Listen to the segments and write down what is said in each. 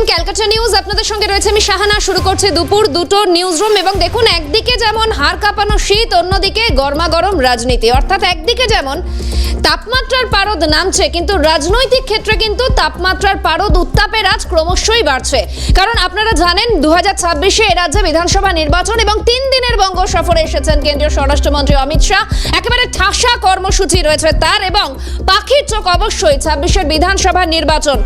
দেখছেন ক্যালকাটা নিউজ। আপনাদের সঙ্গে রয়েছে আমি শাহানা। শুরু করছে দুপুর দুটো নিউজ রুম এবং দেখুন, একদিকে যেমন হাড় কাঁপানো শীত, অন্যদিকে গরমা গরম রাজনীতি। অর্থাৎ একদিকে যেমন তাপমাত্রার পারদ নামছে, কিন্তু রাজনৈতিক ক্ষেত্রে কিন্তু তাপমাত্রার পারদ উত্তাপের আজ ক্রমশই বাড়ছে। কারণ আপনারা জানেন দু হাজার ছাব্বিশে এ রাজ্যে বিধানসভা নির্বাচন এবং তিন দিনের বঙ্গ সফরে এসেছেন কেন্দ্রীয় স্বরাষ্ট্রমন্ত্রী অমিত শাহ। একেবারে ঠাসা কর্মসূচি রয়েছে তার এবং পাখির চোখ অবশ্যই ছাব্বিশের বিধানসভা নির্বাচন।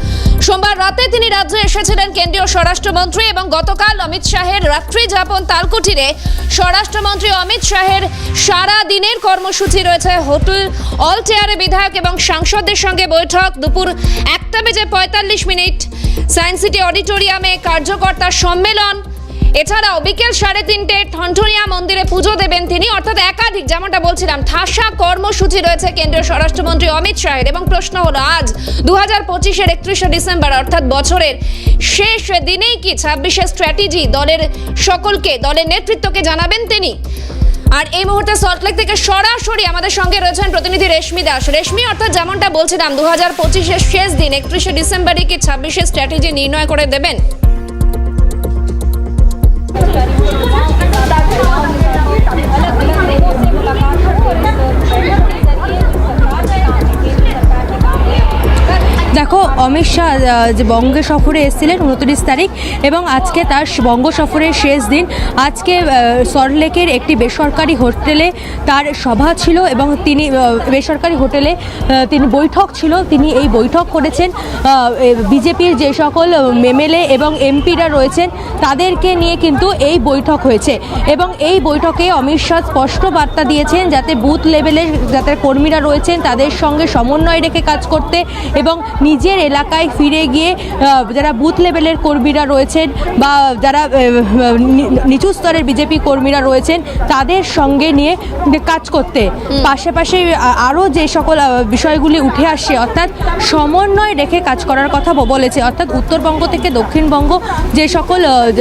সোমবার রাতে তিনি রাজ্যে এসেছিলেন কেন্দ্রীয় স্বরাষ্ট্রমন্ত্রী এবং গতকাল অমিত শাহের রাত্রি যাপন তালকুঠিরে স্বরাষ্ট্রমন্ত্রী অমিত শাহের সারা দিনের কর্মসূচি রয়েছে। হোটেল, অল চেয়ারে বিধায়ক এবং সাংসদদের সঙ্গে বৈঠক। দুপুর একটা বেজে পঁয়তাল্লিশ মিনিট সায়েন্স সিটি অডিটোরিয়ামে কার্যকর্তা সম্মেলন। এছাড়াও বিকেল সাড়ে তিনটে ঠনঠনিয়া মন্দিরে পুজো দেবেন তিনি। অর্থাৎ একাধিক, যেমনটা বলছিলাম, ঠাসা কর্মসূচি রয়েছে কেন্দ্রীয় স্বরাষ্ট্রমন্ত্রী অমিত শাহের এবং প্রশ্ন হলো, আজ দু হাজার পঁচিশের একত্রিশে ডিসেম্বর, অর্থাৎ বছরের শেষ দিনেই কি ছাব্বিশের স্ট্র্যাটেজি দলের সকলকে, দলের নেতৃত্বকে জানাবেন তিনি? আর এই মুহূর্তে সল্টলেক থেকে সরাসরি আমাদের সঙ্গে রয়েছেন প্রতিনিধি রেশমি দাস। রেশমি, অর্থাৎ যেমনটা বলছিলাম দু হাজার পঁচিশের শেষ দিন, একত্রিশে ডিসেম্বরে কি ছাব্বিশে স্ট্র্যাটেজি নির্ণয় করে দেবেন? 这个就是我们这个大屏啊，还有我们这个屏幕，这个是。দেখো, অমিত শাহ যে বঙ্গে সফরে এসেছিলেন উনত্রিশ তারিখ, এবং আজকে তার বঙ্গ সফরের শেষ দিন। আজকে সল্টলেকের একটি বেসরকারি হোটেলে তার সভা ছিল, এবং তিনি বেসরকারি হোটেলে তিনি বৈঠক ছিল। তিনি এই বৈঠক করেছেন। বিজেপির যে সকল এমএলএ এবং এমপিরা রয়েছেন, তাদেরকে নিয়ে কিন্তু এই বৈঠক হয়েছে। এবং এই বৈঠকে অমিত শাহ স্পষ্ট বার্তা দিয়েছেন, যাতে বুথ লেভেলের যাতে কর্মীরা রয়েছেন, তাদের সঙ্গে সমন্বয় রেখে কাজ করতে এবং নিজের এলাকায় ফিরে গিয়ে যারা বুথ লেভেলের কর্মীরা রয়েছেন বা যারা নিচু স্তরের বিজেপি কর্মীরা রয়েছেন তাদের সঙ্গে নিয়ে কাজ করতে। পাশাপাশি আরও যে সকল বিষয়গুলি উঠে আসছে অর্থাৎ সমন্বয় রেখে কাজ করার কথা বলেছে অর্থাৎ উত্তরবঙ্গ থেকে দক্ষিণবঙ্গ যে সকল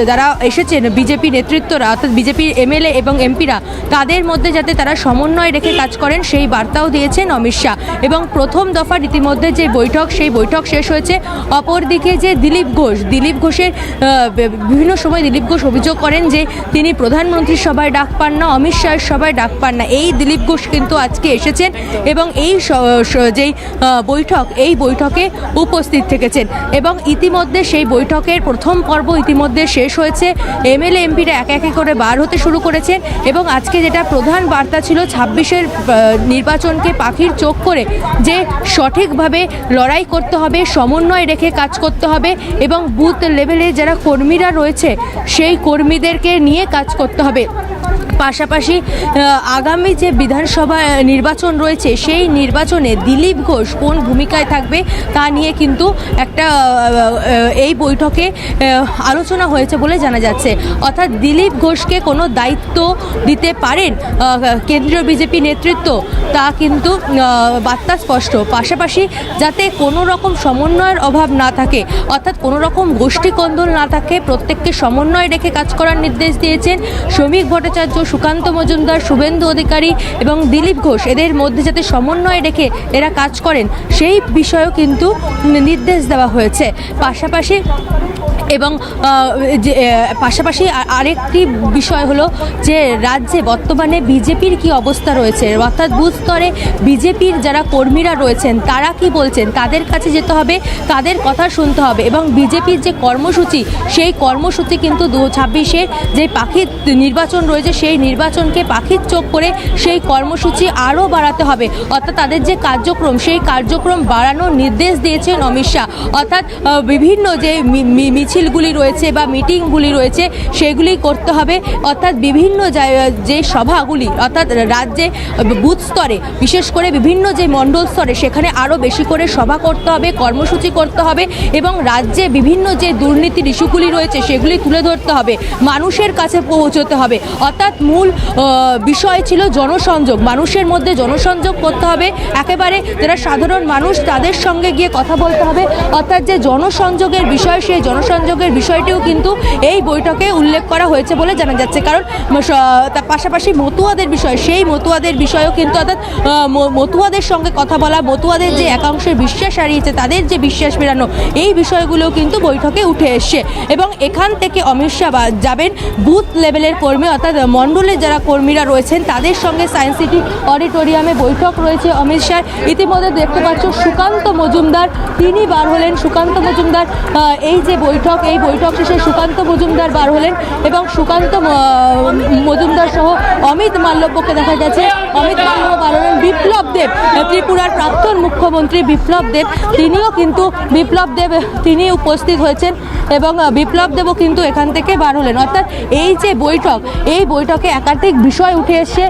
যারা এসেছেন বিজেপি নেতৃত্বরা অর্থাৎ বিজেপির এমএলএ এবং এমপিরা তাদের মধ্যে যাতে তারা সমন্বয় রেখে কাজ করেন সেই বার্তাও দিয়েছেন অমিত শাহ। এবং প্রথম দফার ইতিমধ্যে যে বৈঠক সেই বৈঠক শেষ হয়েছে। অপরদিকে যে দিলীপ ঘোষ, দিলীপ ঘোষের বিভিন্ন সময় দিলীপ ঘোষ অভিযোগ করেন যে তিনি প্রধানমন্ত্রীর সভায় ডাক পান না, অমিত শাহের সভায় ডাক পান না। এই দিলীপ ঘোষ কিন্তু আজকে এসেছেন এবং এই যেই বৈঠক, এই বৈঠকে উপস্থিত থেকেছেন এবং ইতিমধ্যে সেই বৈঠকের প্রথম পর্ব ইতিমধ্যে শেষ হয়েছে। এমএলএ, এমপিরা একে একে করে বার হতে শুরু করেছেন এবং আজকে যেটা প্রধান বার্তা ছিল ছাব্বিশের নির্বাচনকে পাখির চোখ করে যে সঠিকভাবে লড়াই করতে হবে, সমন্বয় রেখে কাজ করতে হবে এবং বুথ লেভেলে যারা কর্মীরা রয়েছে, সেই কর্মীদেরকে নিয়ে কাজ করতে হবে। পাশাপাশি আগামী যে বিধানসভা নির্বাচন রয়েছে, সেই নির্বাচনে দিলীপ ঘোষ কোন ভূমিকায় থাকবে তা নিয়ে কিন্তু একটা এই বৈঠকে আলোচনা হয়েছে বলে জানা যাচ্ছে। অর্থাৎ দিলীপ ঘোষকে কোনো দায়িত্ব দিতে পারেন কেন্দ্রীয় বিজেপি নেতৃত্ব, তা কিন্তু বার্তা স্পষ্ট। পাশাপাশি যাতে কোনো রকম সমন্বয়ের অভাব না থাকে, অর্থাৎ কোনো রকম গোষ্ঠী কন্দল না থাকে, প্রত্যেককে সমন্বয় রেখে কাজ করার নির্দেশ দিয়েছেন শ্রমিক ভট্টাচার্য, সুকান্ত মজুমদার, শুভেন্দু অধিকারী এবং দিলীপ ঘোষ। এদের মধ্যে যাতে সমন্বয় রেখে এরা কাজ করেন, সেই বিষয়েও কিন্তু নির্দেশ দেওয়া হয়েছে। পাশাপাশি এবং পাশাপাশি আরেকটি বিষয় হলো যে, রাজ্যে বর্তমানে বিজেপির কি অবস্থা রয়েছে? অর্থাৎ বুথ স্তরে বিজেপির যারা কর্মীরা রয়েছেন, তারা কি বলছেন? তাদের কাছে যেতে হবে, তাদের কথা শুনতে হবে এবং বিজেপির যে কর্মসূচি, সেই কর্মসূচি কিন্তু দু ছাব্বিশে যে পাখির নির্বাচন রয়েছে, সেই নির্বাচনকে পাখির চোখ করে সেই কর্মসূচি আরও বাড়াতে হবে। অর্থাৎ তাদের যে কার্যক্রম, সেই কার্যক্রম বাড়ানোর নির্দেশ দিয়েছেন অমিত শাহ। অর্থাৎ বিভিন্ন যে মিছিলগুলি রয়েছে বা মিটিংগুলি রয়েছে, সেগুলি করতে হবে। অর্থাৎ বিভিন্ন যে সভাগুলি, অর্থাৎ রাজ্যে বুথ স্তরে, বিশেষ করে বিভিন্ন যে মণ্ডল স্তরে, সেখানে আরও বেশি করে সভা করতে হবে, কর্মসূচি করতে হবে এবং রাজ্যে বিভিন্ন যে দুর্নীতির ইস্যুগুলি রয়েছে সেগুলি তুলে ধরতে হবে, মানুষের কাছে পৌঁছতে হবে। অর্থাৎ মূল বিষয় ছিল জনসংযোগ। মানুষের মধ্যে জনসংযোগ করতে হবে। একেবারে যারা সাধারণ মানুষ তাদের সঙ্গে গিয়ে কথা বলতে হবে। অর্থাৎ যে জনসংযোগের বিষয়, সেই জনসংযোগের বিষয়টিও কিন্তু এই বৈঠকে উল্লেখ করা হয়েছে বলে জানা যাচ্ছে। কারণ তার পাশাপাশি মতুয়াদের বিষয়, সেই মতুয়াদের বিষয়েও কিন্তু অর্থাৎ মতুয়াদের সঙ্গে কথা বলা, মতুয়াদের যে একাংশের বিশ্বাস হারিয়েছে, তাদের যে বিশ্বাস ফেরানো এই বিষয়গুলো কিন্তু বৈঠকে উঠে এসছে। এবং এখান থেকে অমিত শাহ যাবেন বুথ লেভেলের কর্মী, অর্থাৎ মণ্ডলের যারা কর্মীরা রয়েছেন, তাদের সঙ্গে সায়েন্স সিটি অডিটোরিয়ামে বৈঠক রয়েছে অমিত শাহ। ইতিমধ্যে দেখতে পাচ্ছ সুকান্ত মজুমদার, তিনি বার হলেন। সুকান্ত মজুমদার এই যে বৈঠক, এই বৈঠক শেষে সুকান্ত মজুমদার বার হলেন এবং সুকান্ত মজুমদার সহ অমিত মাল্যব্যকে দেখা গেছে অমিত মাল্যব্য বার হলেন বিপ্লব দেব, ত্রিপুরার প্রাক্তন মুখ্যমন্ত্রী বিপ্লব দেব। তিনিও কিন্তু বিপ্লব দেব তিনি উপস্থিত হয়েছেন এবং বিপ্লব দেবও কিন্তু এখান থেকে বার হলেন। অর্থাৎ এই যে বৈঠক, এই বৈঠকে একাধিক বিষয় উঠে এসছে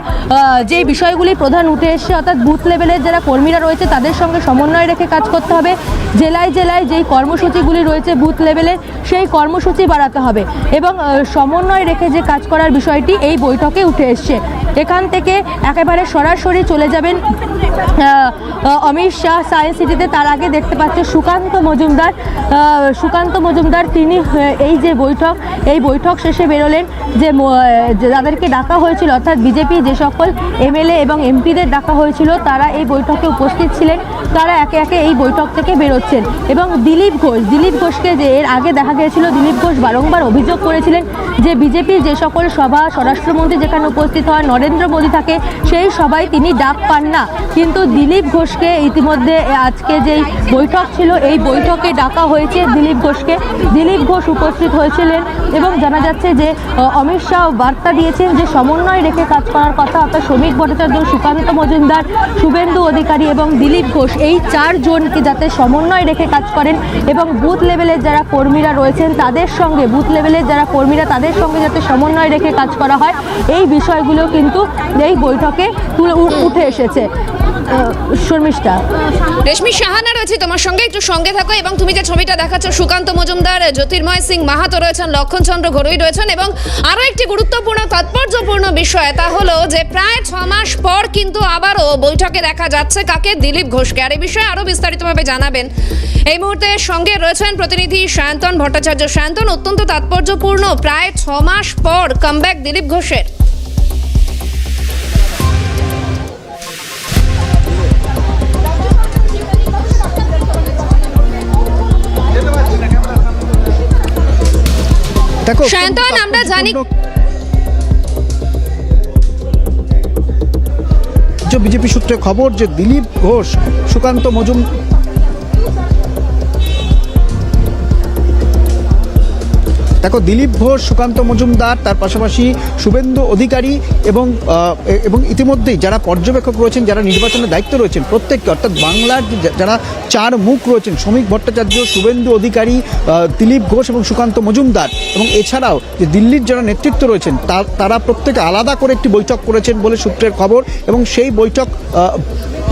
যে বিষয়গুলি প্রধান উঠে এসছে, অর্থাৎ বুথ লেভেলের যারা কর্মীরা রয়েছে, তাদের সঙ্গে সমন্বয় রেখে কাজ করতে হবে। জেলায় জেলায় যেই কর্মসূচিগুলি রয়েছে বুথ লেভেলের সেই কর্মসূচি বাড়াতে হবে এবং সমন্বয় রেখে যে কাজ করার বিষয়টি এই বৈঠকে উঠে এসছে। এখান থেকে একেবারে সরাসরি চলে যাবেন অমিত শাহ, সায়েন্স সিটিতে, তার আগে দেখতে পাচ্ছে সুকান্ত মজুমদার। সুকান্ত মজুমদার, তিনি এই যে বৈঠক, এই বৈঠক শেষে বেরোলেন যে যে যাদেরকে ডাকা হয়েছিল, অর্থাৎ বিজেপি যে সকল এমএলএ এবং এমপিদের ডাকা হয়েছিল, তারা এই বৈঠকে উপস্থিত ছিলেন। তারা একে একে এই বৈঠক থেকে বেরোচ্ছেন। এবং দিলীপ ঘোষ, দিলীপ ঘোষকে যে এর আগে দেখা গিয়েছিল, দিলীপ ঘোষ বারংবার অভিযোগ করেছিলেন যে বিজেপির যে সকল সভা, স্বরাষ্ট্রমন্ত্রী যেখানে উপস্থিত হয়, নরেন্দ্র মোদী থাকে, সেই সভায় তিনি ডাক পান না। কিন্তু দিলীপ ঘোষকে ইতিমধ্যে আজকে যেই বৈঠক ছিল। এই বৈঠকে ডাকা হয়েছে দিলীপ ঘোষকে। দিলীপ ঘোষ উপস্থিত হয়েছিলেন এবং জানা যাচ্ছে যে অমিত শাহ বার্তা দিয়েছেন যে সমন্বয় রেখে কাজ করার কথা অর্থাৎ শ্রমিক ভট্টাচার্য সুকান্ত মজুমদার শুভেন্দু অধিকারী এবং দিলীপ ঘোষ এই চারজনকে যাতে সমন্বয় রেখে কাজ করেন এবং বুথ লেভেলের যারা কর্মীরা রয়েছেন তাদের সঙ্গে বুথ লেভেলের যারা কর্মীরা তাদের সঙ্গে যাতে সমন্বয় রেখে কাজ করা হয় এই বিষয়গুলো কিন্তু এই বৈঠকে তুলে উঠে এসেছে। শর্মিষ্ঠা। রেশমি সাহানা রয়েছে তোমার সঙ্গে একটু সঙ্গে থাকো এবং তুমি যে ছবিটা দেখাচ্ছ, সুকান্ত মজুমদার, জ্যোতির্ময় সিং মাহাতো রয়েছেন লক্ষণচন্দ্র ঘরুই রয়েছেন এবং আরও একটি গুরুত্বপূর্ণ, তাৎপর্যপূর্ণ বিষয়, তা হলো যে প্রায় ছ মাস পর কিন্তু আবারও বৈঠকে দেখা যাচ্ছে কাকে? দিলীপ ঘোষকে। আর এই বিষয়ে আরও বিস্তারিতভাবে জানাবেন। এই মুহূর্তে সঙ্গে রয়েছেন প্রতিনিধি সায়ন্তন ভট্টাচার্য। সায়ন্তন অত্যন্ত তাৎপর্যপূর্ণ, প্রায় ছ মাস পর কামব্যাক দিলীপ ঘোষের। দেখো সায়ন্তন, আমরা জানি- যে বিজেপি সূত্রে খবর যে দিলীপ ঘোষ সুকান্ত মজুম দেখো, দিলীপ ঘোষ, সুকান্ত মজুমদার, তার পাশাপাশি শুভেন্দু অধিকারী এবং এবং ইতিমধ্যেই যারা পর্যবেক্ষক রয়েছেন, যারা নির্বাচনের দায়িত্ব রয়েছেন, প্রত্যেককে, অর্থাৎ বাংলার যারা চার মুখ রয়েছেন, শ্রমিক ভট্টাচার্য, শুভেন্দু অধিকারী দিলীপ ঘোষ এবং সুকান্ত মজুমদার, এবং এছাড়াও যে দিল্লির যারা নেতৃত্ব রয়েছেন তারা প্রত্যেকে আলাদা করে একটি বৈঠক করেছেন বলে সূত্রের খবর, এবং সেই বৈঠক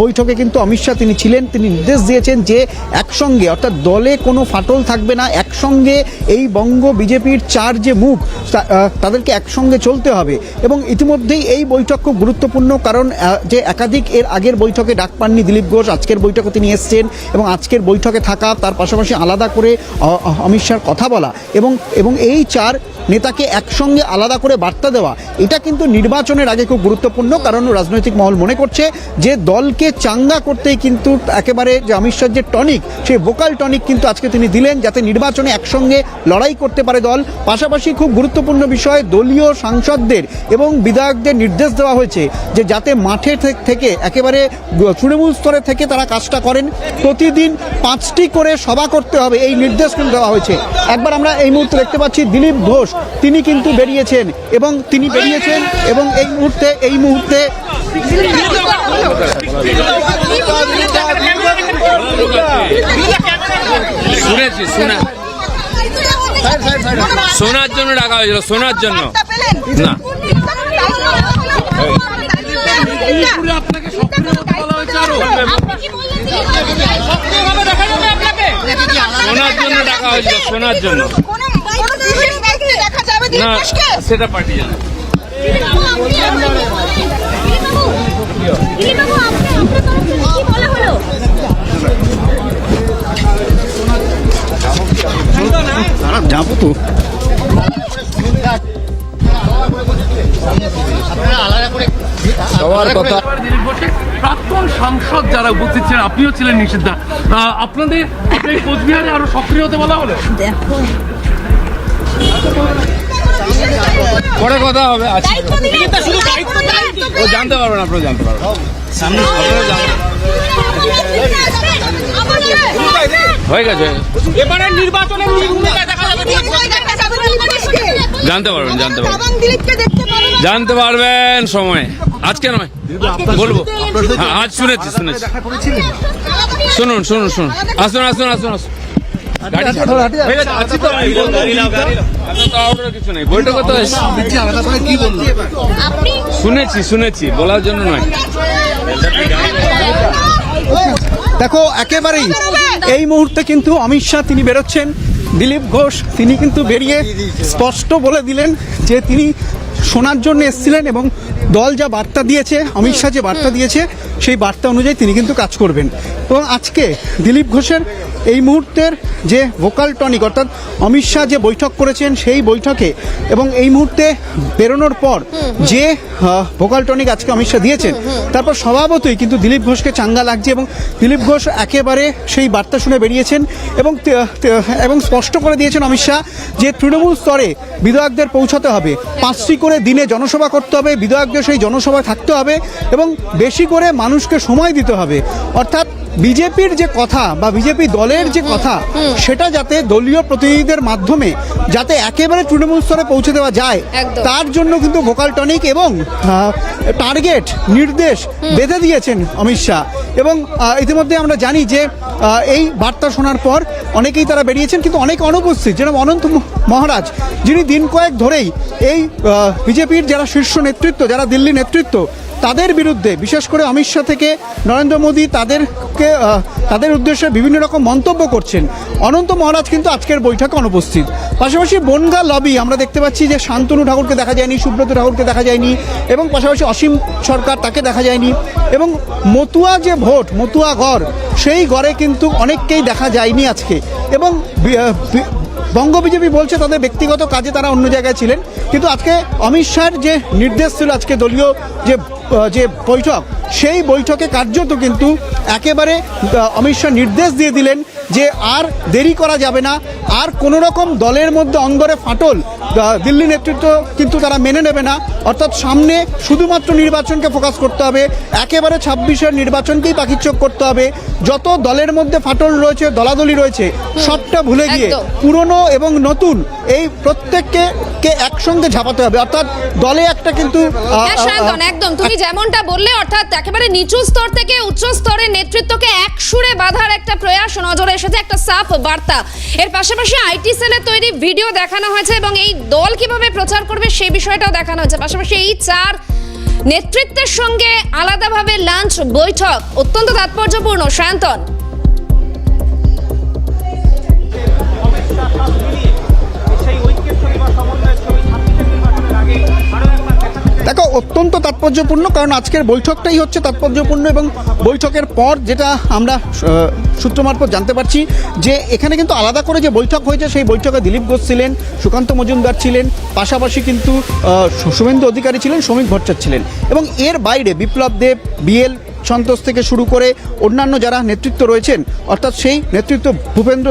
বৈঠকে কিন্তু অমিত শাহ তিনি ছিলেন, তিনি নির্দেশ দিয়েছেন যে একসঙ্গে, অর্থাৎ দলে কোনো ফাটল থাকবে না, একসঙ্গে এই বঙ্গ বিজেপির চার যে মুখ তাদেরকে একসঙ্গে চলতে হবে। এবং ইতিমধ্যেই এই বৈঠক খুব গুরুত্বপূর্ণ কারণ যে একাধিক এর আগের বৈঠকে ডাক পাননি দিলীপ ঘোষ, আজকের বৈঠকে তিনি এসছেন এবং আজকের বৈঠকে থাকা, তার পাশাপাশি আলাদা করে অমিত শাহর কথা বলা এবং এবং এই চার নেতাকে একসঙ্গে আলাদা করে বার্তা দেওয়া, এটা কিন্তু নির্বাচনের আগে খুব গুরুত্বপূর্ণ কারণ রাজনৈতিক মহল মনে করছে যে দলকে চাঙ্গা করতেই কিন্তু একেবারে যে অমিত যে টনিক, সেই ভোকাল টনিক কিন্তু আজকে তিনি দিলেন যাতে নির্বাচনে একসঙ্গে লড়াই করতে পারে দল। পাশাপাশি খুব গুরুত্বপূর্ণ বিষয় দলীয় সাংসদদের এবং বিধায়কদের নির্দেশ দেওয়া হয়েছে যে যাতে মাঠে থেকে একেবারে তৃণমূল স্তরে থেকে তারা কাজটা করেন। প্রতিদিন পাঁচটি করে সভা করতে হবে, এই নির্দেশ কিন্তু দেওয়া হয়েছে। একবার আমরা এই মুহূর্তে দেখতে পাচ্ছি দিলীপ ঘোষ, তিনি কিন্তু বেরিয়েছেন এবং তিনি বেরিয়েছেন এবং এই মুহূর্তে এই মুহূর্তে শুনেছি, শোনা। শোনার জন্য ডাকা হয়েছিল শোনার জন্য। না। শোনার জন্য ডাকা হয়েছিল শোনার জন্য। না সেটা পার্টি জানে। ঘোষের প্রাক্তন সাংসদ যারা উপস্থিত ছিলেন আপনিও ছিলেন নিষিদ্ধা আপনাদের এই কোচবিহারে আরও সক্রিয় হতে বলা হলো পরে কথা হবে ও জানতে পারবেন আপনারা জানতে পারবেন সামনে আপনারা জানতে হয়ে গেছে। এবারে নির্বাচনের ভূমিকা দেখা যাবে। জানতে পারবেন জানতে পারবেন। জানতে পারবেন। সময়। আজকে নয়। বলব। হ্যাঁ, আজ শুনেছি শুনেছি। শুনুন শুনুন শুনুন। আসুন আসুন আসুন আসুন। শুনেছি শুনেছি। বলার জন্য নয়। দেখো একেবারেই এই মুহূর্তে কিন্তু অমিত শাহ তিনি বেরোচ্ছেন। দিলীপ ঘোষ তিনি কিন্তু বেরিয়ে স্পষ্ট বলে দিলেন যে তিনি শোনার জন্য এসেছিলেন এবং দল যা বার্তা দিয়েছে অমিত শাহ যে বার্তা দিয়েছে সেই বার্তা অনুযায়ী তিনি কিন্তু কাজ করবেন। এবং আজকে দিলীপ ঘোষের এই মুহূর্তের যে ভোকাল টনিক অর্থাৎ অমিত শাহ যে বৈঠক করেছেন সেই বৈঠকে এবং এই মুহূর্তে বেরোনোর পর যে ভোকাল টনিক আজকে অমিত শাহ দিয়েছেন, তারপর স্বভাবতই কিন্তু দিলীপ ঘোষকে চাঙ্গা লাগছে এবং দিলীপ ঘোষ একেবারে সেই বার্তা শুনে বেরিয়েছেন এবং এবং স্পষ্ট করে দিয়েছেন অমিত শাহ যে তৃণমূল স্তরে বিধায়কদের পৌঁছাতে হবে। পাঁচটি করে দিনে জনসভা করতে হবে, বিধায়কদের সেই জনসভায় থাকতে হবে এবং বেশি করে মানুষকে সময় দিতে হবে। অর্থাৎ বিজেপির যে কথা বা বিজেপি দলের যে কথা সেটা যাতে দলীয় প্রতিনিধিদের মাধ্যমে যাতে একেবারে তৃণমূল স্তরে পৌঁছে দেওয়া যায় তার জন্য কিন্তু ভোকাল টনিক এবং টার্গেট নির্দেশ বেঁধে দিয়েছেন অমিত শাহ। এবং ইতিমধ্যে আমরা জানি যে এই বার্তা শোনার পর অনেকেই তারা বেরিয়েছেন কিন্তু অনেক অনুপস্থিত যেরকম অনন্ত মহারাজ যিনি দিন কয়েক ধরেই এই বিজেপির যারা শীর্ষ নেতৃত্ব যারা দিল্লি নেতৃত্ব তাদের বিরুদ্ধে, বিশেষ করে অমিত শাহ থেকে নরেন্দ্র মোদী তাদেরকে তাদের উদ্দেশ্যে বিভিন্ন রকম মন্তব্য করছেন। অনন্ত মহারাজ কিন্তু আজকের বৈঠকে অনুপস্থিত। পাশাপাশি বনগা লবি আমরা দেখতে পাচ্ছি যে শান্তনু ঠাকুরকে দেখা যায়নি, সুব্রত ঠাকুরকে দেখা যায়নি এবং পাশাপাশি অসীম সরকার তাকে দেখা যায়নি এবং মতুয়া যে ভোট, মতুয়া গড় সেই গড়ে কিন্তু অনেককেই দেখা যায়নি আজকে। এবং বঙ্গ বিজেপি বলছে তাদের ব্যক্তিগত কাজে তারা অন্য জায়গায় ছিলেন। কিন্তু আজকে অমিত শাহর যে নির্দেশ ছিল, আজকে দলীয় যে যে বৈঠক, সেই বৈঠকে কার্যত কিন্তু একেবারে অমিত শাহ নির্দেশ দিয়ে দিলেন যে আর দেরি করা যাবে না। আর কোনো রকম দলের মধ্যে অন্দরে ফাটল দিল্লি নেতৃত্ব কিন্তু তারা মেনে নেবে না। অর্থাৎ সামনে শুধুমাত্র নির্বাচনকে ফোকাস করতে হবে। একেবারে ছাব্বিশের নির্বাচনকেই পাখির চোখ করতে হবে। যত দলের মধ্যে ফাটল রয়েছে দলাদলি রয়েছে সবটা ভুলে গিয়ে। পুরনো এবং নতুন এই প্রত্যেককে কে একসঙ্গে ঝাপাতে হবে। অর্থাৎ দলে একটা কিন্তু হ্যাঁ একদম। তুমি যেমনটা বললে অর্থাৎ একেবারে নিচু স্তর থেকে উচ্চ স্তরের নেতৃত্বকে এক সুরে বাঁধার একটা প্রয়াস নজরে এসেছে একটা সাফ বার্তা। এর পাশাপাশি আইটি সেলের তৈরি ভিডিও দেখানো হয়েছে এবং এই দল কীভাবে প্রচার করবে সেই বিষয়টাও দেখানো হয়েছে। পাশাপাশি এই চার নেতৃত্বের সঙ্গে আলাদাভাবে লাঞ্চ বৈঠক। অত্যন্ত তাৎপর্যপূর্ণ। শান্তন। দেখো, অত্যন্ত তাৎপর্যপূর্ণ, কারণ আজকের বৈঠকটাই হচ্ছে তাৎপর্যপূর্ণ এবং বৈঠকের পর যেটা আমরা সূত্র মারফত জানতে পারছি যে এখানে কিন্তু আলাদা করে যে বৈঠক হয়েছে, সেই বৈঠকে দিলীপ ঘোষ ছিলেন, সুকান্ত মজুমদার ছিলেন, পাশাপাশি কিন্তু শুভেন্দু অধিকারী ছিলেন শ্রমিক ভট্টাচার্য ছিলেন। এবং এর বাইরে বিপ্লব দেব, বিএল সন্তোষ থেকে শুরু করে অন্যান্য যারা নেতৃত্ব রয়েছেন, অর্থাৎ সেই নেতৃত্ব ভূপেন্দ্র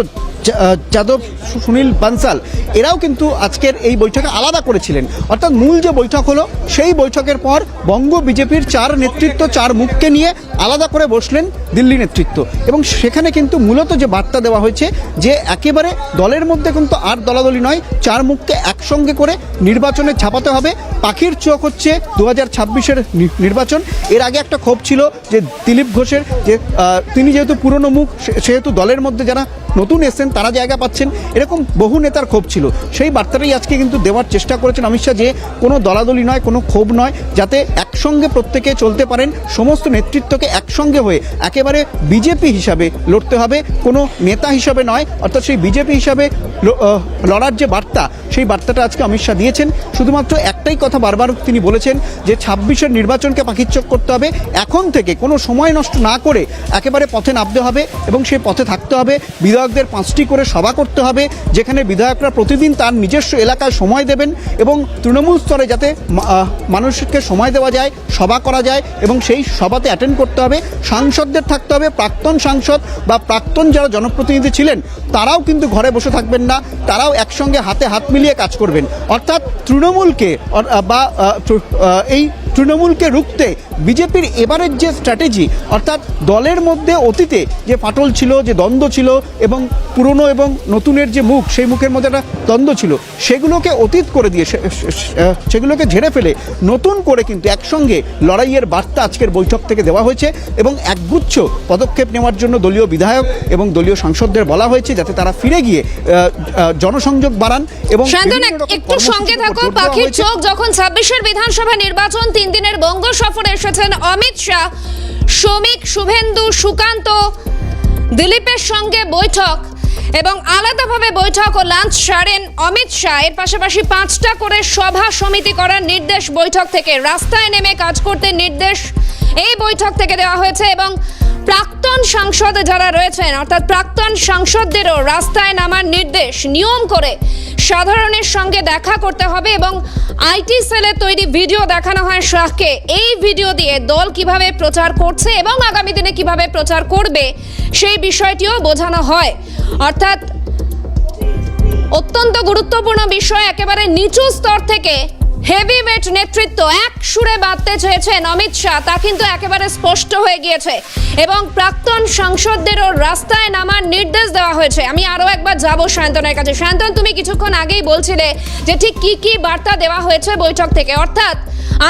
যাদব সুনীল বানসাল, এরাও কিন্তু আজকের এই বৈঠকে আলাদা করেছিলেন। অর্থাৎ মূল যে বৈঠক হলো, সেই বৈঠকের পর বঙ্গ বিজেপির চার নেতৃত্ব, চার মুখকে নিয়ে আলাদা করে বসলেন দিল্লি নেতৃত্ব। এবং সেখানে কিন্তু মূলত যে বার্তা দেওয়া হয়েছে, যে একেবারে দলের মধ্যে কিন্তু আর দলাদলি নয়, চার মুখকে একসঙ্গে করে নির্বাচনে ছাপাতে হবে। পাখির চোখ হচ্ছে দু হাজার ছাব্বিশের নির্বাচন। এর আগে একটা ক্ষোভ ছিল যে দিলীপ ঘোষের যে তিনি যেহেতু পুরনো মুখ সেহেতু দলের মধ্যে যারা নতুন এসছেন তারা জায়গা পাচ্ছেন। এরকম বহু নেতার ক্ষোভ ছিল। সেই বার্তাটাই আজকে কিন্তু দেওয়ার চেষ্টা করেছেন অমিত শাহ যে কোনো দলাদলি নয়, কোনো ক্ষোভ নয়, যাতে একসঙ্গে প্রত্যেকে চলতে পারেন, সমস্ত নেতৃত্বকে একসঙ্গে হয়ে একেবারে বিজেপি হিসাবে লড়তে হবে, কোনো নেতা হিসাবে নয়, অর্থাৎ সেই বিজেপি হিসাবে লড়ার যে বার্তা, সেই বার্তাটা আজকে অমিত শাহ দিয়েছেন। শুধুমাত্র একটাই কথা বারবার তিনি বলেছেন যে ছাব্বিশের নির্বাচনকে পাখিচ্ছক করতে হবে। এখন থেকে কোনো সময় নষ্ট না করে একেবারে পথে নামতে হবে এবং সেই পথে থাকতে হবে। বিধায়কদের পাঁচটি করে সভা করতে হবে, যেখানে বিধায়করা প্রতিদিন তার নিজস্ব এলাকায় সময় দেবেন এবং তৃণমূল স্তরে যাতে মানুষকে সময় দেওয়া যায়, সভা করা যায় এবং সেই সভাতে অ্যাটেন্ড করতে হবে। সাংসদদের থাকতে হবে, প্রাক্তন সাংসদ বা প্রাক্তন যারা জনপ্রতিনিধি ছিলেন, তারাও কিন্তু ঘরে বসে থাকবেন না, তারাও একসঙ্গে হাতে হাত মিলিয়ে কাজ করবেন। অর্থাৎ তৃণমূলকে বা এই তৃণমূলকে রুখতে বিজেপির এবারের যে স্ট্র্যাটেজি অর্থাৎ দলের মধ্যে অতীতে যে ফাটল ছিল যে দ্বন্দ্ব ছিল এবং পুরনো এবং নতুনের যে মুখ সেই মুখের মধ্যে একটা দ্বন্দ্ব ছিল সেগুলোকে অতীত করে দিয়ে সেগুলোকে ঝেড়ে ফেলে নতুন করে কিন্তু একসঙ্গে লড়াইয়ের বার্তা আজকের বৈঠক থেকে দেওয়া হয়েছে এবং একগুচ্ছ পদক্ষেপ নেওয়ার জন্য দলীয় বিধায়ক এবং দলীয় সাংসদদের বলা হয়েছে যাতে তারা ফিরে গিয়ে জনসংযোগ বাড়ান এবং একটু সঙ্গে থাকো পাখির চোখ যখন ছাব্বিশের বিধানসভা নির্বাচন তিন দিনের বঙ্গ সফরে এসেছেন অমিত শাহ, শ্রমিক শুভেন্দু সুকান্ত, দিলীপের সঙ্গে বৈঠক এবং আলাদাভাবে বৈঠক ও লাঞ্চ সারেন অমিত শাহ। এর পাশাপাশি পাঁচটা করে সভা সমিতি করার নির্দেশ বৈঠক থেকে। রাস্তায় নেমে কাজ করতে নির্দেশ এই বৈঠক থেকে দেওয়া হয়েছে এবং প্রাক্তন সাংসদ যারা রয়েছেন, অর্থাৎ প্রাক্তন সাংসদদেরও রাস্তায় নামার নির্দেশ, নিয়ম করে সাধারণের সঙ্গে দেখা করতে হবে এবং আইটি সেলের তৈরি ভিডিও দেখানো হয় শাহকে। এই ভিডিও দিয়ে দল কীভাবে প্রচার করছে এবং আগামী দিনে কীভাবে প্রচার করবে, সেই বিষয়টিও বোঝানো হয়। অর্থাৎ অত্যন্ত গুরুত্বপূর্ণ বিষয়, একেবারে নিচু স্তর থেকে হেভিওয়েট নেতৃত্ব এক সুরে বাঁধতে চেয়েছেন অমিত শাহ, তা কিন্তু একেবারে স্পষ্ট হয়ে গিয়েছে। এবং প্রাক্তন সাংসদদেরও রাস্তায় নামার নির্দেশ দেওয়া হয়েছে। আমি আরও একবার যাব সায়ন্তনের কাছে। সায়ন্তন, তুমি কিছুক্ষণ আগেই বলছিলে যে ঠিক কি কি বার্তা দেওয়া হয়েছে বৈঠক থেকে। অর্থাৎ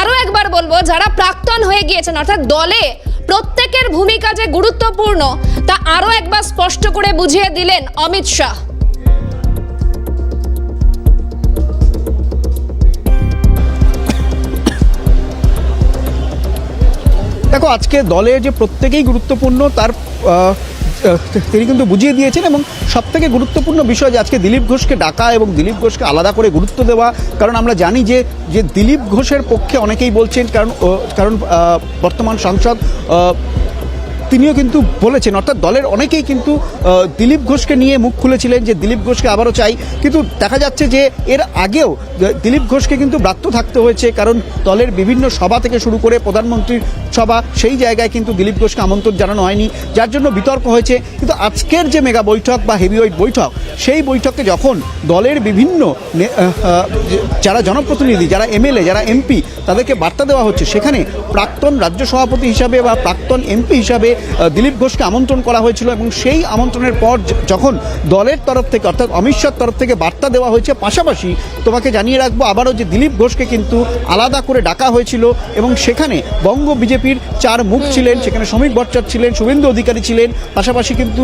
আরও একবার বলব, যারা প্রাক্তন হয়ে গিয়েছেন, অর্থাৎ দলে প্রত্যেকের ভূমিকা যে গুরুত্বপূর্ণ, তা আরও একবার স্পষ্ট করে বুঝিয়ে দিলেন অমিত শাহ। দেখো, আজকে দলের যে প্রত্যেকেই গুরুত্বপূর্ণ, তার তিনি কিন্তু বুঝিয়ে দিয়েছেন এবং সব থেকে গুরুত্বপূর্ণ বিষয় যে আজকে দিলীপ ঘোষকে ডাকা এবং দিলীপ ঘোষকে আলাদা করে গুরুত্ব দেওয়া, কারণ আমরা জানি যে যে দিলীপ ঘোষের পক্ষে অনেকেই বলছেন, কারণ কারণ বর্তমান সাংসদ তিনিও কিন্তু বলেছেন, অর্থাৎ দলের অনেকেই কিন্তু দিলীপ ঘোষকে নিয়ে মুখ খুলেছিলেন যে দিলীপ ঘোষকে আবারও চাই। কিন্তু দেখা যাচ্ছে যে, এর আগেও দিলীপ ঘোষকে কিন্তু ব্রাত্য থাকতে হয়েছে, কারণ দলের বিভিন্ন সভা থেকে শুরু করে প্রধানমন্ত্রীর সভা সেই জায়গায় কিন্তু দিলীপ ঘোষকে আমন্ত্রণ জানানো হয়নি, যার জন্য বিতর্ক হয়েছে। কিন্তু আজকের যে মেগা বৈঠক বা হেভিওয়েট বৈঠক, সেই বৈঠকে যখন দলের বিভিন্ন যারা জনপ্রতিনিধি, যারা এমএলএ, যারা এমপি, তাদেরকে বার্তা দেওয়া হচ্ছে, সেখানে প্রাক্তন রাজ্য সভাপতি হিসাবে বা প্রাক্তন এমপি হিসাবে দিলীপ ঘোষকে আমন্ত্রণ করা হয়েছিল এবং সেই আমন্ত্রণের পর যখন দলের তরফ থেকে, অর্থাৎ অমিত শাহর তরফ থেকে বার্তা দেওয়া হয়েছে, পাশাপাশি তোমাকে জানিয়ে রাখব আবারও যে দিলীপ ঘোষকে কিন্তু আলাদা করে ডাকা হয়েছিল এবং সেখানে বঙ্গ বিজেপির চার মুখ ছিলেন সেখানে শ্রমিক ভট্টাচার্য ছিলেন শুভেন্দু অধিকারী ছিলেন পাশাপাশি কিন্তু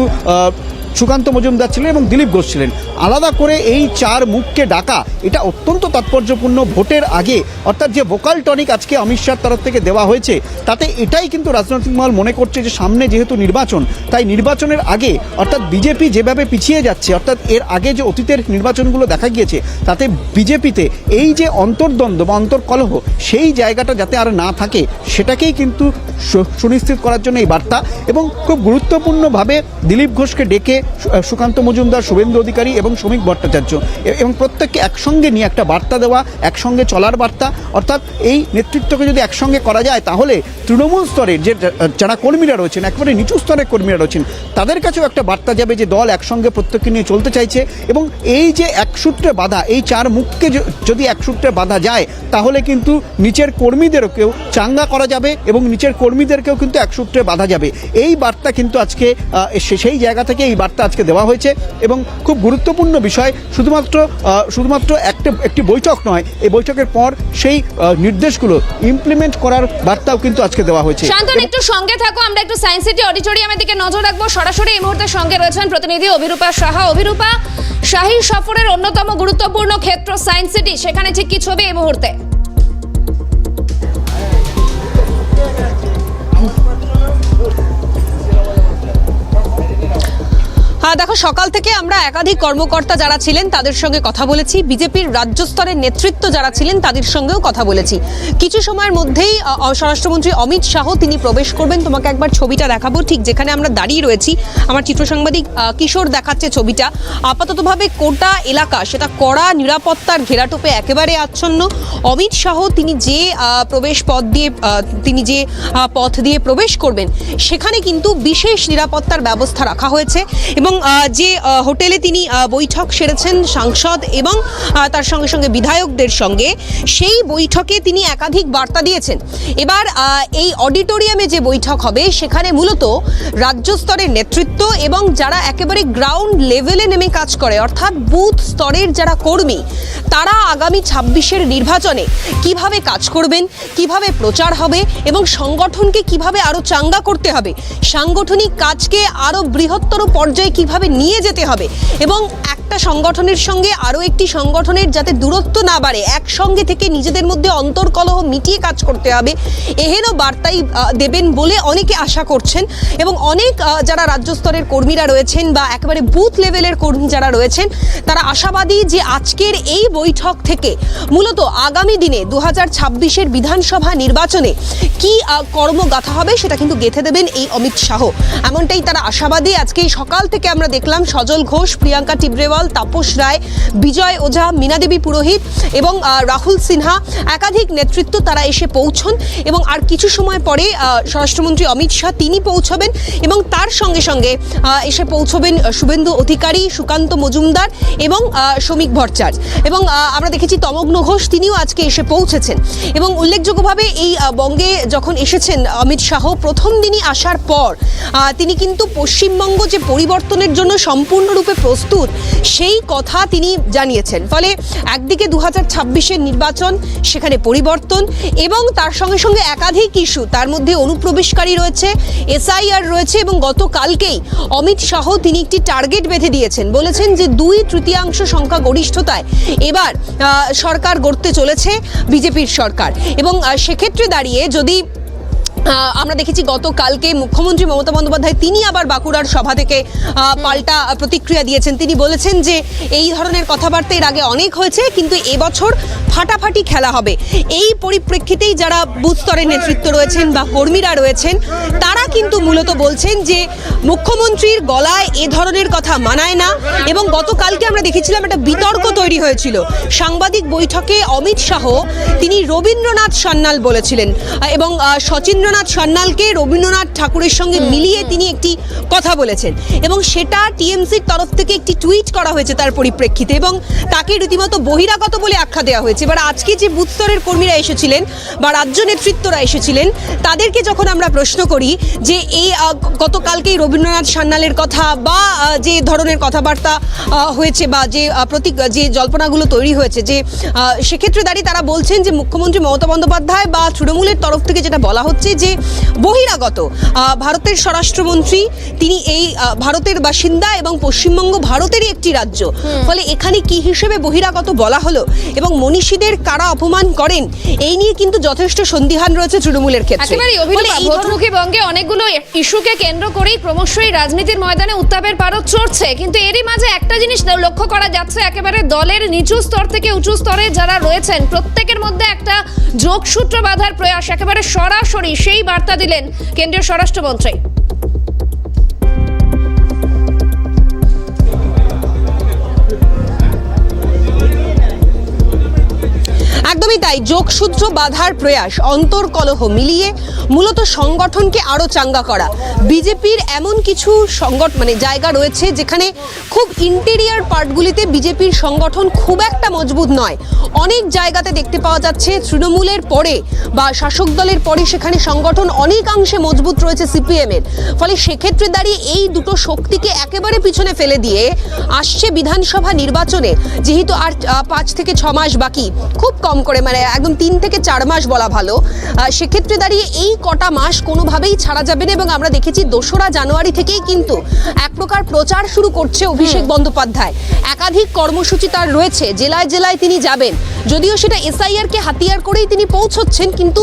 সুকান্ত মজুমদার ছিলেন এবং দিলীপ ঘোষ ছিলেন। আলাদা করে এই চার মুখকে ডাকা, এটা অত্যন্ত তাৎপর্যপূর্ণ ভোটের আগে। অর্থাৎ যে ভোকাল টনিক আজকে অমিত শাহর তরফ থেকে দেওয়া হয়েছে, তাতে এটাই কিন্তু রাজনৈতিক মহল মনে করছে যে সামনে যেহেতু নির্বাচন, তাই নির্বাচনের আগে, অর্থাৎ বিজেপি যেভাবে পিছিয়ে যাচ্ছে, অর্থাৎ এর আগে যে অতীতের নির্বাচনগুলো দেখা গিয়েছে, তাতে বিজেপিতে এই যে অন্তর্দ্বন্দ্ব বা অন্তর্কলহ, সেই জায়গাটা যাতে আর না থাকে, সেটাকেই কিন্তু সুনিশ্চিত করার জন্য এই বার্তা। এবং খুব গুরুত্বপূর্ণভাবে দিলীপ ঘোষকে ডেকে সুকান্ত মজুমদার, শুভেন্দু অধিকারী এবং শ্রমিক ভট্টাচার্য। এবং প্রত্যেককে একসঙ্গে নিয়ে একটা বার্তা দেওয়া, একসঙ্গে চলার বার্তা। অর্থাৎ এই নেতৃত্বকে যদি একসঙ্গে করা যায়, তাহলে তৃণমূল স্তরের যে যারা কর্মীরা রয়েছেন, একেবারে নিচু স্তরের কর্মীরা রয়েছেন, তাদের কাছেও একটা বার্তা যাবে যে দল একসঙ্গে প্রত্যেককে নিয়ে চলতে চাইছে। এবং এই যে এক সূত্রে বাধা, এই চার মুখকে যদি এক সূত্রে বাধা যায়, তাহলে কিন্তু নিচের কর্মীদেরকেও চাঙ্গা করা যাবে এবং নিচের কর্মীদেরকেও কিন্তু এক সূত্রে বাধা যাবে। এই বার্তা কিন্তু আজকে সেই জায়গা থেকে এই বার্তা আজকে দেওয়া হয়েছে এবং খুব গুরুত্বপূর্ণ বিষয় শুধুমাত্র শুধুমাত্র একটা একটি বৈঠক নয় এই বৈঠকের পর সেই নির্দেশগুলো ইমপ্লিমেন্ট করার বার্তাও কিন্তু আজকে দেওয়া হয়েছে। শান্তন একটু সঙ্গে থাকো আমরা একটু সায়েন্স সিটি অডিটোরিয়ামের দিকে নজর রাখব। সরাসরি এই মুহূর্তে সঙ্গে রয়েছেন প্রতিনিধি অভিরূপা সাহা। অভিরূপা শাহী সফরের অন্যতম গুরুত্বপূর্ণ ক্ষেত্র সায়েন্স সিটি সেখানে ঠিক কি ছবি এই মুহূর্তে? দেখো, সকাল থেকে আমরা একাধিক কর্মকর্তা যারা ছিলেন তাদের সঙ্গে কথা বলেছি। বিজেপির রাজ্য স্তরের নেতৃত্ব যারা ছিলেন তাদের সঙ্গেও কথা বলেছি। কিছু সময়ের মধ্যেই স্বরাষ্ট্রমন্ত্রী অমিত শাহ তিনি প্রবেশ করবেন। তোমাকে একবার ছবিটা দেখাবো। ঠিক যেখানে আমরা দাঁড়িয়ে রয়েছি, আমার চিত্র সাংবাদিক কিশোর দেখাচ্ছে ছবিটা। আপাততভাবে কোটা এলাকা, সেটা কড়া নিরাপত্তার ঘেরাটোপে একেবারে আচ্ছন্ন। অমিত শাহ তিনি যে প্রবেশ পথ দিয়ে তিনি যে পথ দিয়ে প্রবেশ করবেন, সেখানে কিন্তু বিশেষ নিরাপত্তার ব্যবস্থা রাখা হয়েছে। এবং যে হোটেলে তিনি বৈঠক সেরেছেন সাংসদ এবং তার সঙ্গে সঙ্গে বিধায়কদের সঙ্গে, সেই বৈঠকে তিনি একাধিক বার্তা দিয়েছেন। এবার এই অডিটোরিয়ামে যে বৈঠক হবে, সেখানে মূলত রাজ্য স্তরের নেতৃত্ব এবং যারা একেবারে গ্রাউন্ড লেভেলে নেমে কাজ করে, অর্থাৎ বুথ স্তরের যারা কর্মী, তারা আগামী ছাব্বিশের নির্বাচনে কীভাবে কাজ করবেন, কীভাবে প্রচার হবে এবং সংগঠনকে কীভাবে আরও চাঙ্গা করতে হবে, সাংগঠনিক কাজকে আরও বৃহত্তর পর্যায়ে কীভাবে নিয়ে যেতে হবে? এবং একটা সংগঠনের সঙ্গে আরও একটি সংগঠনের যাতে দূরত্ব না বাড়ে, একসঙ্গে থেকে নিজেদের মধ্যে অন্তর্কলহ মিটিয়ে কাজ করতে হবে এহেন বার্তাই দেবেন বলে অনেকে আশা করছেন। এবং অনেক যারা রাজ্য স্তরের কর্মীরা রয়েছেন বা একেবারে বুথ লেভেলের কর্মী যারা রয়েছেন, তারা আশাবাদী যে আজকের এই বৈঠক থেকে মূলত আগামী দিনে দু হাজার ছাব্বিশের বিধানসভা নির্বাচনে কি কর্মগাথা হবে সেটা কিন্তু গেঁথে দেবেন এই অমিত শাহ। এমনটাই তারা আশাবাদী আজকে সকাল থেকে আমরা দেখলাম সজল ঘোষ, প্রিয়াঙ্কা টিবরেওয়াল, তাপস রায়, বিজয় ওঝা মীনা দেবী পুরোহিত এবং রাহুল সিনহা একাধিক নেতৃত্ব তারা এসে পৌঁছন এবং আর কিছু সময় পরে স্বরাষ্ট্রমন্ত্রী অমিত শাহ তিনি পৌঁছবেন এবং তার সঙ্গে সঙ্গে এসে পৌঁছবেন শুভেন্দু অধিকারী, সুকান্ত মজুমদার এবং শ্রমিক ভট্টাচার্য এবং আমরা দেখেছি তমগ্ন ঘোষ তিনিও আজকে এসে পৌঁছেছেন এবং উল্লেখযোগ্যভাবে এই বঙ্গে যখন এসেছেন অমিত শাহ প্রথম দিনই আসার পর তিনি কিন্তু পশ্চিমবঙ্গ যে পরিবর্তনের জন্য সম্পূর্ণরূপে প্রস্তুত সেই কথা তিনি জানিয়েছেন। ফলে একদিকে দু হাজার নির্বাচন, সেখানে পরিবর্তন এবং তার সঙ্গে সঙ্গে একাধিক ইস্যু, তার মধ্যে অনুপ্রবেশকারী রয়েছে, এসআইআর রয়েছে এবং গতকালকেই অমিত শাহ তিনি একটি টার্গেট বেঁধে দিয়েছেন। বলেছেন যে দুই তৃতীয়াংশ সংখ্যা গরিষ্ঠতায় এবার সরকার গড়তে চলেছে, বিজেপির সরকার। এবং সেক্ষেত্রে দাঁড়িয়ে যদি আমরা দেখেছি গতকালকে মুখ্যমন্ত্রী মমতা বন্দ্যোপাধ্যায় তিনি আবার বাঁকুড়ার সভা থেকে পাল্টা প্রতিক্রিয়া দিয়েছেন। তিনি বলেছেন যে এই ধরনের কথাবার্তা এর আগে অনেক হয়েছে কিন্তু এবছর ফাটাফাটি খেলা হবে। এই পরিপ্রেক্ষিতেই যারা বুথ স্তরের নেতৃত্ব রয়েছেন বা কর্মীরা রয়েছেন তারা কিন্তু মূলত বলছেন যে মুখ্যমন্ত্রীর গলায় এ ধরনের কথা মানায় না এবং গতকালকে আমরা দেখেছিলাম একটা বিতর্ক তৈরি হয়েছিল। সাংবাদিক বৈঠকে অমিত শাহ তিনি রবীন্দ্রনাথ সান্যাল বলেছিলেন। এবং আহ, শচীন্দ্রনাথ সান্যালকে রবীন্দ্রনাথ ঠাকুরের সঙ্গে মিলিয়ে তিনি একটি কথা বলেছেন। এবং সেটা টিএমসির তরফ থেকে একটি টুইট করা হয়েছে তার পরিপ্রেক্ষিতে এবং তাকে রীতিমতো বহিরাগত বলে আখ্যা দেওয়া হয়েছে। এবার আজকে যে বুথ স্তরের কর্মীরা এসেছিলেন বা রাজ্য নেতৃত্বরা এসেছিলেন তাদেরকে যখন আমরা প্রশ্ন করি যে এই গতকালকেই রবীন্দ্রনাথ সান্যালের কথা বা যে ধরনের কথাবার্তা হয়েছে বা যে প্রতীক যে জল্পনাগুলো তৈরি হয়েছে যে সেক্ষেত্রে দাঁড়িয়ে তারা বলছেন যে মুখ্যমন্ত্রী মমতা বন্দ্যোপাধ্যায় বা তৃণমূলের তরফ থেকে যেটা বলা হচ্ছে যে বহিরাগত ভারতের স্বরাষ্ট্রমন্ত্রী তিনি এই ভারতের বাসিন্দা এবং পশ্চিমবঙ্গ ভারতেরই একটি রাজ্য। ফলে এখানে কি হিসেবে বহিরাগত বলা হলো এবং মনীষীদের কারা অপমান করেন এই নিয়ে কিন্তু যথেষ্ট সন্দিহান রয়েছে তৃণমূলের ক্ষেত্রে। ভোটমুখী বঙ্গে অনেকগুলো ইস্যুকে কেন্দ্র করেই ক্রমশই রাজনীতির ময়দানে উত্তাপের পারদ চড়ছে। কিন্তু এরই মাঝে একটা জিনিস লক্ষ্য করা যাচ্ছে একেবারে দলের নিচু স্তর থেকে উঁচু স্তরে যারা রয়েছেন প্রত্যেকের মধ্যে একটা যোগসূত্র বাঁধার প্রয়াস একেবারে সরাসরি সেই বার্তা দিলেন কেন্দ্রীয় স্বরাষ্ট্রমন্ত্রী। একদমই তাই। যোগসূত্র বাধার প্রয়াস, অন্তর্কলহ মিলিয়ে মূলত সংগঠনকে আরও চাঙ্গা করা। বিজেপির এমন কিছু সংগঠন মানে জায়গা রয়েছে যেখানে খুব ইন্টেরিয়ার পার্টগুলিতে বিজেপির সংগঠন খুব একটা মজবুত নয়। অনেক জায়গাতে দেখতে পাওয়া যাচ্ছে তৃণমূলের পরে বা শাসক দলের পরে সেখানে সংগঠন অনেকাংশে মজবুত রয়েছে সিপিএম এর ফলে সেক্ষেত্রে দাঁড়িয়ে এই দুটো শক্তিকে একেবারে পিছনে ফেলে দিয়ে আসছে বিধানসভা নির্বাচনে। যেহেতু আর পাঁচ থেকে ছ মাস বাকি, খুব কম করে মানে একদম তিন থেকে চার মাস বলা ভালো। সেক্ষেত্রে দাঁড়িয়ে এই কটা মাস কোনোভাবেই ছাড়া যাবে না এবং আমরা দেখেছি দোসরা জানুয়ারি থেকেই কিন্তু এক প্রকার প্রচার শুরু করছে অভিষেক বন্দ্যোপাধ্যায়। একাধিক কর্মসূচি তার রয়েছে জেলায় জেলায় তিনি যাবেন। যদিও সেটা এসআইআর কে হাতিয়ার করেই তিনি পৌঁছচ্ছেন কিন্তু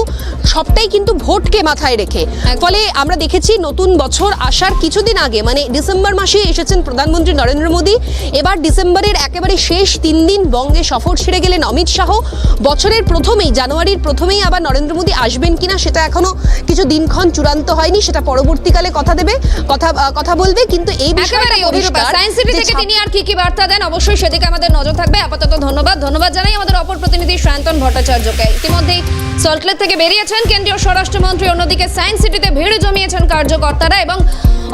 সবটাই কিন্তু ভোটকে মাথায় রেখে। ফলে আমরা দেখেছি নতুন বছর আসার কিছুদিন আগে মানে ডিসেম্বর মাসে এসেছেন প্রধানমন্ত্রী নরেন্দ্র মোদী। এবার ডিসেম্বরের একেবারে শেষ তিন দিন বঙ্গে সফর সেরে গেলেন অমিত শাহ। বছরের প্রথমেই জানুয়ারির প্রথমেই আবার নরেন্দ্র মোদী আসবেন কিনা সেটা এখনও কিছু দিনক্ষণ চূড়ান্ত হয়নি সেটা পরবর্তীকালে কথা দেবে কথা কথা বলবে কিন্তু এই পরিষ্কার সায়েন্স সিটি থেকে তিনি আর কি কি বার্তা দেন অবশ্যই সেদিকে আমাদের নজর থাকবে। আপাতত ধন্যবাদ। ধন্যবাদ জানাই আমাদের অপর প্রতিনিধি সায়ন্তন ভট্টাচার্যকে। ইতিমধ্যেই সল্টলেক থেকে বেরিয়েছেন কেন্দ্রীয় স্বরাষ্ট্রমন্ত্রী অন্যদিকে সায়েন্স সিটিতে ভিড় জমিয়েছেন কার্যকর্তারা এবং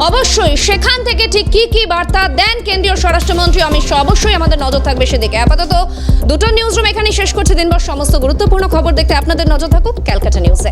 অবশ্যই সেখান থেকে ঠিক কি কি বার্তা দেন কেন্দ্রীয় স্বরাষ্ট্রমন্ত্রী অমিত শাহ অবশ্যই আমাদের নজর থাকবে সেদিকে। আপাতত দুটো নিউজ রুম এখানেই শেষ করছে। দিনভর সমস্ত গুরুত্বপূর্ণ খবর দেখতে আপনাদের নজর থাকুক ক্যালকাটা নিউজে।